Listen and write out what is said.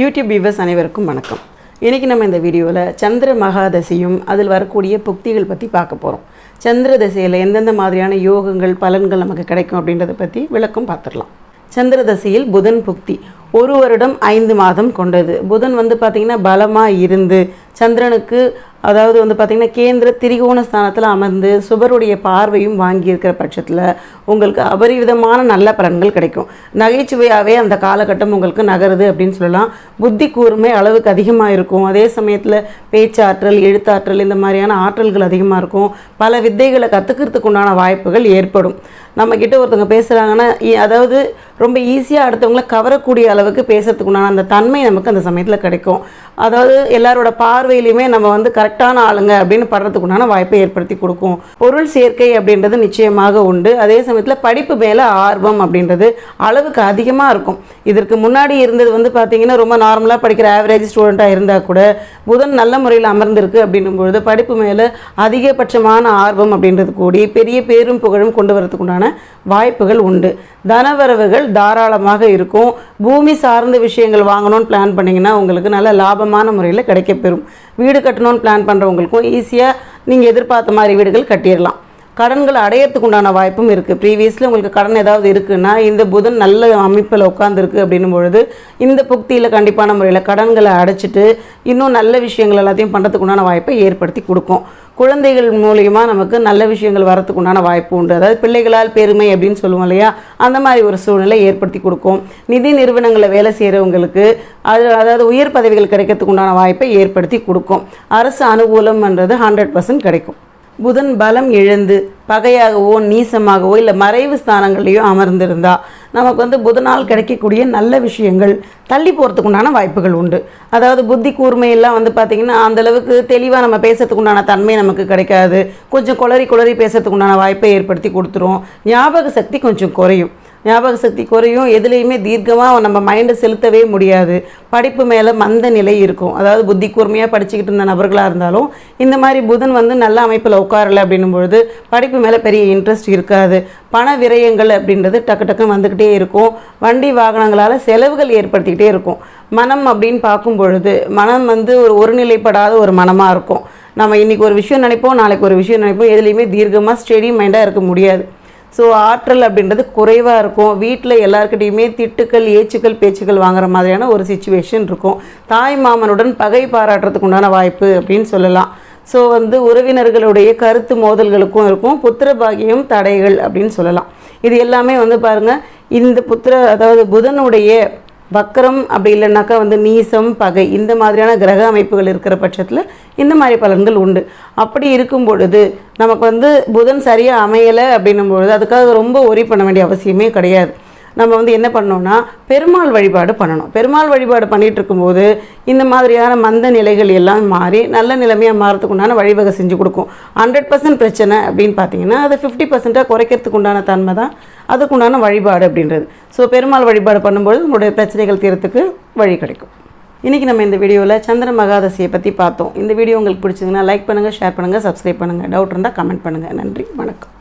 YouTube viewers அனைவருக்கும் வணக்கம். இன்றைக்கி நம்ம இந்த வீடியோவில் சந்திர மகாதசியும் அதில் வரக்கூடிய புக்திகள் பற்றி பார்க்க போகிறோம் சந்திர தசையில் எந்தெந்த மாதிரியான யோகங்கள் பலன்கள் நமக்கு கிடைக்கும் அப்படின்றத பற்றி விளக்கம் பார்த்துடலாம். சந்திர தசையில் புதன் புக்தி ஒரு வருடம் ஐந்து மாதம் கொண்டது. புதன் வந்து பார்த்திங்கன்னா பலமாக இருந்து சந்திரனுக்கு அதாவது வந்து பார்த்திங்கன்னா கேந்திர திரிகோண ஸ்தானத்தில் அமர்ந்து சுபருடைய பார்வையும் வாங்கியிருக்கிற பட்சத்தில் உங்களுக்கு அபரிவிதமான நல்ல பலன்கள் கிடைக்கும். நகைச்சுவையாகவே அந்த காலகட்டம் உங்களுக்கு நகருது அப்படின்னு சொல்லலாம். புத்தி கூர்மை அளவுக்கு அதிகமாக இருக்கும். அதே சமயத்தில் பேச்சாற்றல் எழுத்தாற்றல் இந்த மாதிரியான ஆற்றல்கள் அதிகமாக இருக்கும். பல வித்தைகளை கற்றுக்கிறதுக்கு உண்டான வாய்ப்புகள் ஏற்படும். நம்மக்கிட்ட ஒருத்தவங்க பேசுகிறாங்கன்னா இ- அதாவது ரொம்ப ஈஸியாக அடுத்தவங்கள கவரக்கூடிய அளவுக்கு பேசுறதுக்கு உண்டான அந்த தன்மை நமக்கு அந்த சமயத்தில் கிடைக்கும். அதாவது எல்லாரோட பார்வையிலையுமே நம்ம வந்து கரெக்டான ஆளுங்க அப்படின்னு படுறதுக்கு உண்டான வாய்ப்பை ஏற்படுத்தி கொடுக்கும். பொருள் சேர்க்கை அப்படின்றது நிச்சயமாக உண்டு. அதே சமயத்தில் படிப்பு மேலே ஆர்வம் அப்படின்றது அளவுக்கு அதிகமாக இருக்கும். இதற்கு முன்னாடி இருந்தது வந்து பார்த்திங்கன்னா ரொம்ப நார்மலாக படிக்கிற ஆவரேஜ் ஸ்டூடெண்ட்டாக இருந்தால் கூட புதன் நல்ல முறையில் அமர்ந்திருக்கு அப்படின்னும் பொழுது படிப்பு மேலே அதிகபட்சமான ஆர்வம் அப்படின்றது கூடி பெரிய பேரும் புகழும் கொண்டு வரதுக்குண்டான உண்டான வாய்ப்புகள் உண்டு. தனவரவுகள் தாராளமாக இருக்கும். பூமி சார்ந்த விஷயங்கள் வாங்கணும்னு பிளான் பண்ணிங்கன்னா உங்களுக்கு நல்ல லாபமான முறையில் கிடைக்கப்பெறும். வீடு கட்டணும்னு பிளான் பண்ணுறவங்களுக்கும் ஈஸியாக நீங்கள் எதிர்பார்த்த மாதிரி வீடுகள் கட்டிடலாம். கடன்களை அடையறதுக்கு உண்டான வாய்ப்பும் இருக்குது ப்ரீவியஸில் உங்களுக்கு கடன் ஏதாவது இருக்குன்னா இந்த புதன் நல்ல அமைப்பில் உட்காந்துருக்கு அப்படின்னும் பொழுது இந்த புக்தியில் கண்டிப்பான முறையில் கடன்களை அடைச்சிட்டு இன்னும் நல்ல விஷயங்கள் எல்லாத்தையும் பண்ணுறதுக்கு உண்டான வாய்ப்பை ஏற்படுத்தி கொடுக்கும். குழந்தைகள் மூலியமாக நமக்கு நல்ல விஷயங்கள் வரத்துக்கு உண்டான வாய்ப்பு உண்டு. அதாவது பிள்ளைகளால் பெருமை அப்படின்னு சொல்லுவோம் இல்லையா? அந்த மாதிரி ஒரு சூழ்நிலை ஏற்படுத்தி கொடுக்கும். நிதி நிறுவனங்களில் வேலை செய்கிறவங்களுக்கு அது அதாவது உயர் பதவிகள் கிடைக்கிறதுக்கு உண்டான வாய்ப்பை ஏற்படுத்தி கொடுக்கும். அரசு அனுகூலம்ன்றது ஹண்ட்ரட் பர்சன்ட் கிடைக்கும். புதன் பலம் இழந்து பகையாகவோ நீசமாகவோ இல்லை மறைவு ஸ்தானங்கள்லையோ அமர்ந்திருந்தா நமக்கு வந்து புதனால் கிடைக்கக்கூடிய நல்ல விஷயங்கள் தள்ளி போகிறதுக்கு உண்டான வாய்ப்புகள் உண்டு. அதாவது புத்தி கூர்மையெல்லாம் வந்து பார்த்திங்கன்னா அந்தளவுக்கு தெளிவாக நம்ம பேசுறதுக்கு உண்டான தன்மை நமக்கு கிடைக்காது. கொஞ்சம் குளறி குளறி பேசுறதுக்கு உண்டான வாய்ப்பை ஏற்படுத்தி கொடுத்துரும். ஞாபக சக்தி கொஞ்சம் குறையும். ஞாபக சக்தி குறையும். எதுலேயுமே தீர்க்கமாக நம்ம மைண்டை செலுத்தவே முடியாது. படிப்பு மேலே மந்த நிலை இருக்கும். அதாவது புத்தி கூர்மையாக படிச்சுக்கிட்டு இருந்த நபர்களாக இருந்தாலும் இந்த மாதிரி புதன் வந்து நல்ல அமைப்பில் உட்காரல அப்படின்னும் பொழுது படிப்பு மேலே பெரிய இன்ட்ரெஸ்ட் இருக்காது. பண விரயங்கள் அப்படின்றது டக்கு டக்குன்னு வந்துக்கிட்டே இருக்கும். வண்டி வாகனங்களால் செலவுகள் ஏற்படுத்திக்கிட்டே இருக்கும். மனம் அப்படின்னு பார்க்கும் பொழுது மனம் வந்து ஒரு ஒருநிலைப்படாத ஒரு மனமாக இருக்கும். நம்ம இன்றைக்கி ஒரு விஷயம் நினைப்போம் நாளைக்கு ஒரு விஷயம் நினைப்போம். எதுலேயுமே தீர்க்கமாக ஸ்டெடி மைண்டாக இருக்க முடியாது. ஸோ ஆற்றல் அப்படின்றது குறைவாக இருக்கும். வீட்டில் எல்லாருக்கிட்டையுமே திட்டுக்கள் ஏச்சுக்கள் பேச்சுக்கள் வாங்குற மாதிரியான ஒரு சுச்சுவேஷன் இருக்கும். தாய் மாமனுடன் பகை பாராட்டுறதுக்கு உண்டான வாய்ப்பு அப்படின்னு சொல்லலாம். ஸோ வந்து உறவினர்களுடைய கருத்து மோதல்களுக்கும் இருக்கும். புத்திர பாகியம் தடைகள் அப்படின்னு சொல்லலாம். இது எல்லாமே வந்து பாருங்கள் இந்த புத்திர அதாவது புதனுடைய வக்கரம் அப்படி இல்லைனாக்கா வந்து நீசம் பகை இந்த மாதிரியான கிரக அமைப்புகள் இருக்கிற பட்சத்தில் இந்த மாதிரி பலன்கள் உண்டு. அப்படி இருக்கும் பொழுது நமக்கு வந்து புதன் சரியாக அமையலை அப்படின்னும் பொழுது அதுக்காக ரொம்ப ஒரி பண்ண வேண்டிய அவசியமே கிடையாது. நம்ம வந்து என்ன பண்ணோன்னா பெருமாள் வழிபாடு பண்ணணும். பெருமாள் வழிபாடு பண்ணிகிட்டு இருக்கும்போது இந்த மாதிரியான மந்த நிலைகள் எல்லாம் மாறி நல்ல நிலைமையாக மாறதுக்கு உண்டான வழிவகை செஞ்சு கொடுக்கும். ஹண்ட்ரட் பர்சன்ட் பிரச்சனை அப்படின்னு பார்த்தீங்கன்னா அதை ஃபிஃப்டி பர்சண்ட்டாக குறைக்கிறதுக்கு உண்டான தன்மை தான் அதுக்குண்டான வழிபாடு அப்படின்றது. ஸோ பெருமாள் வழிபாடு பண்ணும்போது உங்களுடைய பிரச்சனைகள் தீரத்துக்கு வழி கிடைக்கும். இன்றைக்கி நம்ம இந்த வீடியோவில் சந்திர மகாதசியை பற்றி பார்த்தோம். இந்த வீடியோ உங்களுக்கு பிடிச்சிங்கன்னா லைக் பண்ணுங்கள் ஷேர் பண்ணுங்கள் சப்ஸ்கிரைப் பண்ணுங்கள் டவுட் இருந்தால் கமெண்ட் பண்ணுங்கள் நன்றி வணக்கம்.